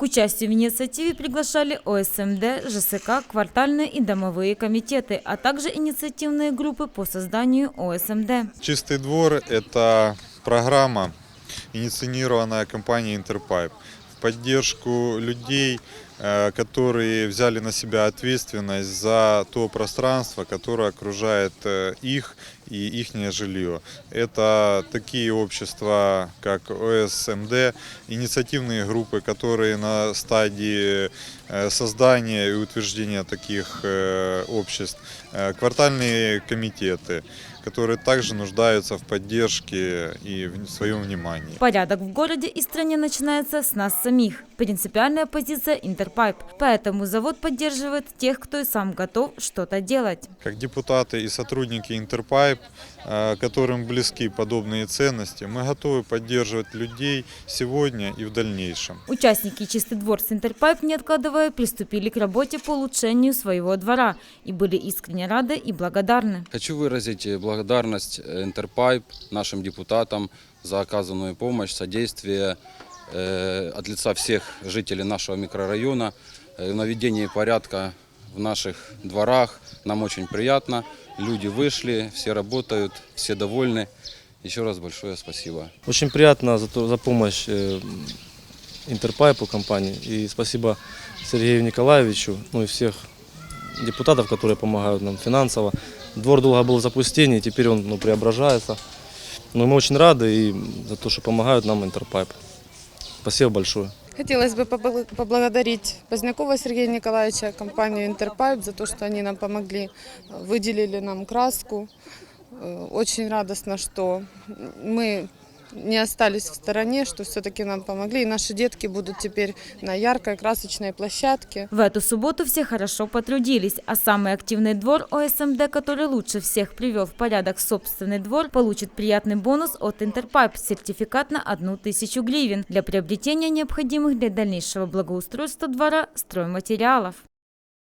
К участию в инициативе приглашали ОСМД, ЖСК, квартальные и домовые комитеты, а также инициативные группы по созданию ОСМД. Чистый двор – это программа, инициированная компанией Интерпайп в поддержку людей, которые взяли на себя ответственность за то пространство, которое окружает э, их и их жилье. Это такие общества, как ОСМД, инициативные группы, которые на стадии э, создания и утверждения таких э, обществ, э, квартальные комитеты, которые также нуждаются в поддержке и в своем внимании. Порядок в городе и стране начинается с нас самих. Принципиальная позиция Интерпайп. Поэтому завод поддерживает тех, кто и сам готов что-то делать. Как депутаты и сотрудники Интерпайп, которым близки подобные ценности, мы готовы поддерживать людей сегодня и в дальнейшем. Участники «Чистый двор» с Интерпайп, не откладывая, приступили к работе по улучшению своего двора и были искренне рады и благодарны. Хочу выразить благодарность Интерпайп, нашим депутатам за оказанную помощь, содействие от лица всех жителей нашего микрорайона э, в наведении порядка в наших дворах. Нам очень приятно. Люди вышли, все работают, все довольны. Еще раз большое спасибо. Очень приятно за, то, за помощь э, Интерпайпу компании. И спасибо Сергею Николаевичу, ну и всех депутатов, которые помогают нам финансово. Двор долго был в запустении, теперь он ну, преображается. Но мы очень рады и за то, что помогают нам Интерпайп. Спасибо большое. Хотелось бы побл- поблагодарить Позднякова Сергея Николаевича, компанию Интерпайп за то, что они нам помогли, выделили нам краску. Э, Очень радостно, что мы не остались в стороне, что все-таки нам помогли. И наши детки будут теперь на яркой красочной площадке. В эту субботу все хорошо потрудились, а самый активный двор ОСМД, который лучше всех привел в порядок собственный двор, получит приятный бонус от Интерпайп – сертификат на одну тысячу гривен для приобретения необходимых для дальнейшего благоустройства двора стройматериалов.